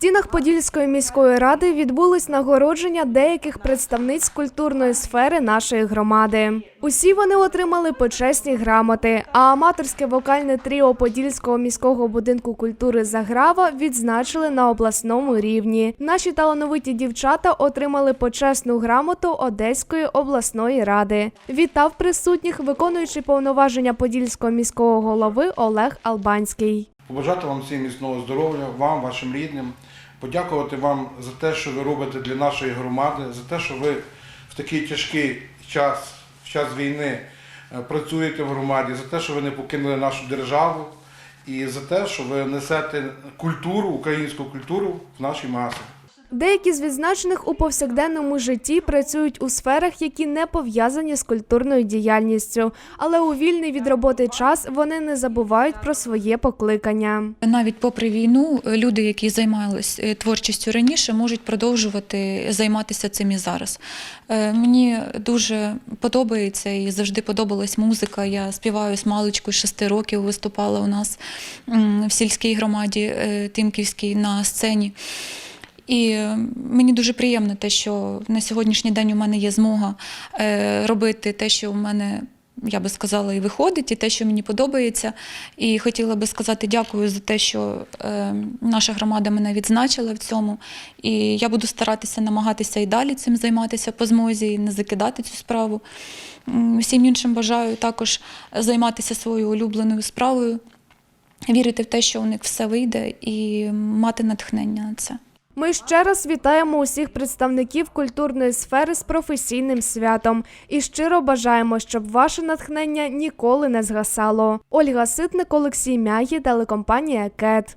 стінах Подільської міської ради відбулось нагородження деяких представниць культурної сфери нашої громади. Усі вони отримали почесні грамоти. А аматорське вокальне тріо Подільського міського будинку культури Заграва відзначили на обласному рівні. Наші талановиті дівчата отримали почесну грамоту Одеської обласної ради. Вітав присутніх, виконуючи повноваження Подільського міського голови Олег Албанський. Побажати вам всім міцного здоров'я, вам, вашим рідним, подякувати вам за те, що ви робите для нашої громади, за те, що ви в такий тяжкий час, в час війни е, працюєте в громаді, за те, що ви не покинули нашу державу, і за те, що ви несете культуру, українську культуру в наші маси. Деякі з відзначених у повсякденному житті працюють у сферах, які не пов'язані з культурною діяльністю, але у вільний від роботи час вони не забувають про своє покликання. Навіть попри війну, люди, які займалися творчістю раніше, можуть продовжувати займатися цим і зараз. Е, Мені дуже подобається і завжди подобалась музика. Я співаю з маличку з шести років, виступала у нас в сільській громаді е, Тимківській на сцені. І мені дуже приємно те, що на сьогоднішній день у мене є змога е, робити те, що у мене, я би сказала, і виходить, і те, що мені подобається. І хотіла би сказати дякую за те, що е, наша громада мене відзначила в цьому. І я буду старатися намагатися і далі цим займатися по змозі, і не закидати цю справу. Всім іншим бажаю також займатися своєю улюбленою справою, вірити в те, що у них все вийде, і мати натхнення на це. Ми ще раз вітаємо усіх представників культурної сфери з професійним святом і щиро бажаємо, щоб ваше натхнення ніколи не згасало. Ольга Ситник, Олексій Мягі, телекомпанія КЕТ.